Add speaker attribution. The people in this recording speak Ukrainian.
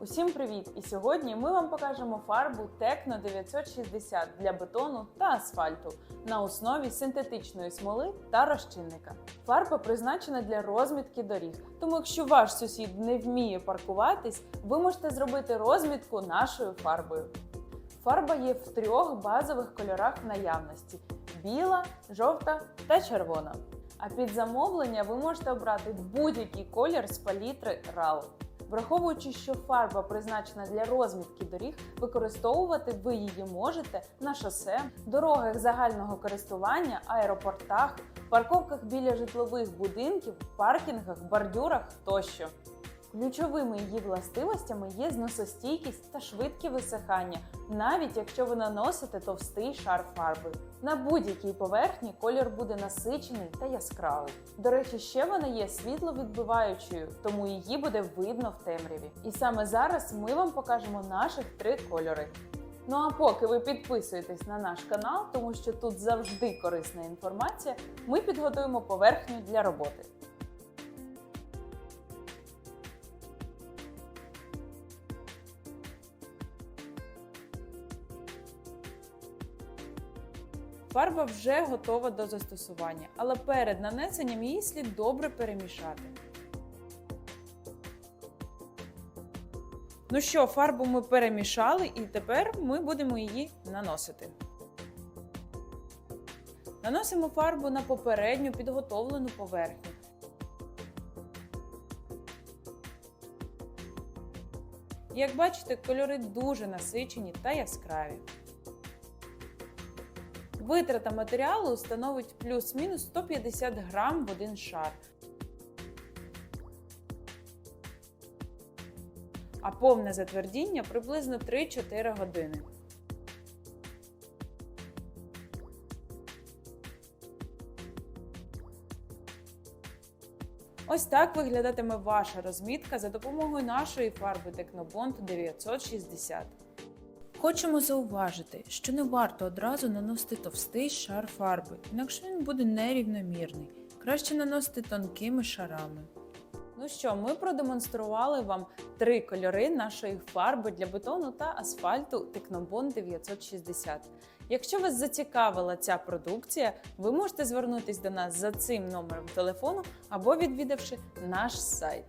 Speaker 1: Усім привіт! І сьогодні ми вам покажемо фарбу Tecno 960 для бетону та асфальту на основі синтетичної смоли та розчинника. Фарба призначена для розмітки доріг, тому якщо ваш сусід не вміє паркуватись, ви можете зробити розмітку нашою фарбою. Фарба є в трьох базових кольорах наявності: біла, жовта та червона. А під замовлення ви можете обрати будь-який колір з палітри RAL. Враховуючи, що фарба призначена для розмітки доріг, використовувати ви її можете на шосе, дорогах загального користування, аеропортах, парковках біля житлових будинків, паркінгах, бордюрах тощо. Ключовими її властивостями є зносостійкість та швидке висихання, навіть якщо ви наносите товстий шар фарби. На будь-якій поверхні колір буде насичений та яскравий. До речі, ще вона є світловідбиваючою, тому її буде видно в темряві. І саме зараз ми вам покажемо наших три кольори. Ну а поки ви підписуєтесь на наш канал, тому що тут завжди корисна інформація, ми підготуємо поверхню для роботи. Фарба вже готова до застосування, але перед нанесенням її слід добре перемішати. Ну що, фарбу ми перемішали і тепер ми будемо її наносити. Наносимо фарбу на попередню підготовлену поверхню. Як бачите, кольори дуже насичені та яскраві. Витрата матеріалу становить плюс-мінус 150 грам в один шар. А повне затвердіння приблизно 3-4 години. Ось так виглядатиме ваша розмітка за допомогою нашої фарби Technobond 960. Хочемо зауважити, що не варто одразу наносити товстий шар фарби, інакше він буде нерівномірний. Краще наносити тонкими шарами. Ну що, ми продемонстрували вам три кольори нашої фарби для бетону та асфальту Technobond 960. Якщо вас зацікавила ця продукція, ви можете звернутися до нас за цим номером телефону або відвідавши наш сайт.